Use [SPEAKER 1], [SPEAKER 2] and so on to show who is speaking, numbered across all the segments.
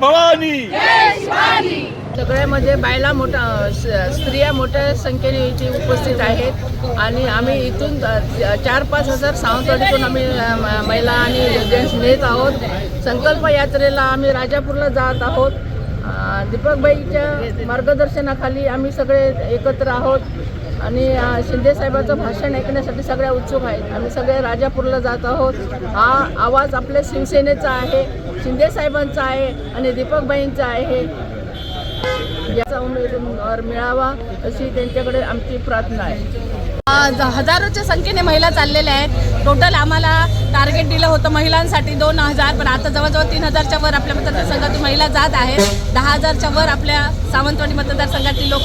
[SPEAKER 1] भवानी।
[SPEAKER 2] सगळे म्हणजे बायला मोठा स्त्रिया मोठ्या संख्येने इथे उपस्थित आहेत. आणि आम्ही इथून चार पाच हजार सावंतवाडीतून आम्ही महिला आणि जेंट्स नेत आहोत. संकल्प यात्रेला आम्ही राजापूरला जात आहोत. दीपकबाईच्या मार्गदर्शनाखाली आम्ही सगळे एकत्र आहोत. आणि शिंदे साहेबाचं भाषण ऐकण्यासाठी सगळ्या उत्सुक आहेत. आम्ही सगळे राजापूरला जात आहोत. हा आवाज आपल्या शिवसेनेचा आहे शिंदे साहेबांचा आहे आणि दीपकबाईंचा आहे. याचा उमेदवार मिळावा अशी त्यांच्याकडे आमची प्रार्थना आहे. हजारोच्या संख्येने महिला चाललेल्या आहेत. टोटल आम्हाला टार्गेट दिलं होतं महिलांसाठी दोन हजार पण आता जवळजवळ तीन हजारच्या वर आपल्या मतदारसंघातून महिला जात आहेत. दहा हजारच्या वर आपल्या सावंतवाडी मतदारसंघातील लोक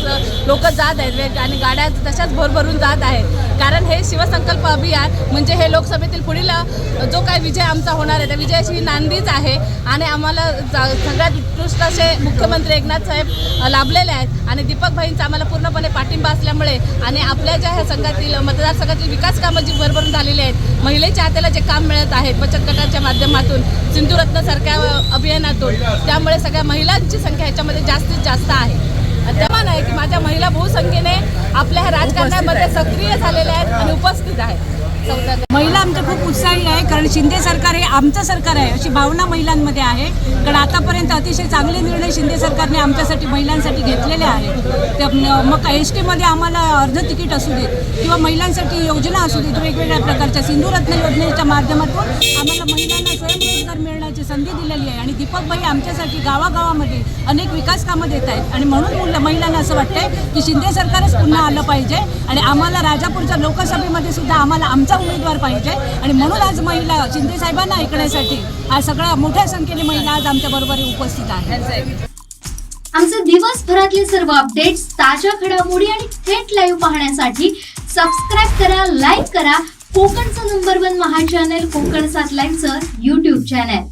[SPEAKER 2] लोक जात आहेत आणि गाड्या तशाच भरभरून जात आहेत. कारण हे शिवसंकल्प अभियान म्हणजे हे लोकसभेतील पुढील जो काय विजय आमचा होणार आहे त्या विजयाची नांदीच आहे. आणि आम्हाला जा- सगळ्यात उत्कृष्ट असे मुख्यमंत्री एकनाथ साहेब लाभलेले आहेत. आणि दीपक भाईंचा आम्हाला पूर्णपणे पाठिंबा असल्यामुळे आणि आपल्या ज्या ह्या संघातील मतदारसंघातील विकास कामं जी भरभरून झालेली आहेत महिलेच्या हाताला जे काम मिळत आहेत बचत गटाच्या माध्यमातून सिंधुरत्नसारख्या अभियानातून त्यामुळे सगळ्या महिलांची संख्या ह्याच्यामध्ये जास्तीत जास्त आहे. त्यामान आहे की माझ्या महिला बहुसंख्येने आपल्या ह्या राजकारणामध्ये सक्रिय झालेल्या आहेत आणि उपस्थित आहेत.
[SPEAKER 3] महिला आमच्या खूप उत्साही आहेत. कारण शिंदे सरकार हे आमचं सरकार आहे अशी भावना महिलांमध्ये आहे. कारण आतापर्यंत अतिशय चांगले निर्णय शिंदे सरकारने आमच्यासाठी महिलांसाठी घेतलेले आहेत. त्या मग एस टीमध्ये आम्हाला अर्ध तिकीट असू देत किंवा महिलांसाठी योजना असू देत वेगवेगळ्या प्रकारच्या सिंधुरत्न योजनेच्या माध्यमातून आम्हाला महिलांना स्वयंरोजगार मिळण्याची संधी दिलेली आहे. आणि दीपकबाई आमच्यासाठी गावागावामध्ये अनेक विकास कामं देत आहेत. आणि म्हणून मुलं महिलांना असं वाटतंय की शिंदे सरकारच पुन्हा आलं पाहिजे. आणि आम्हाला राजापूरच्या लोकसभेमध्ये सुद्धा आम्हाला आमचा उमेदवार पाहिजे. आणि म्हणून आज महिला शिंदे साहेबांना ऐकण्यासाठी आज सगळ्या मोठ्या संख्येने महिला आज आमच्या बरोबर उपस्थित आहेत.
[SPEAKER 4] आमचे दिवसभरातले सर्व अपडेट्स ताज्या घडामोडी आणि थेट लाईव्ह पाहण्यासाठी सबस्क्राईब करा लाईक करा. कोकणचं number one Maha channel Konkan सात लाईनचं युट्यूब चॅनल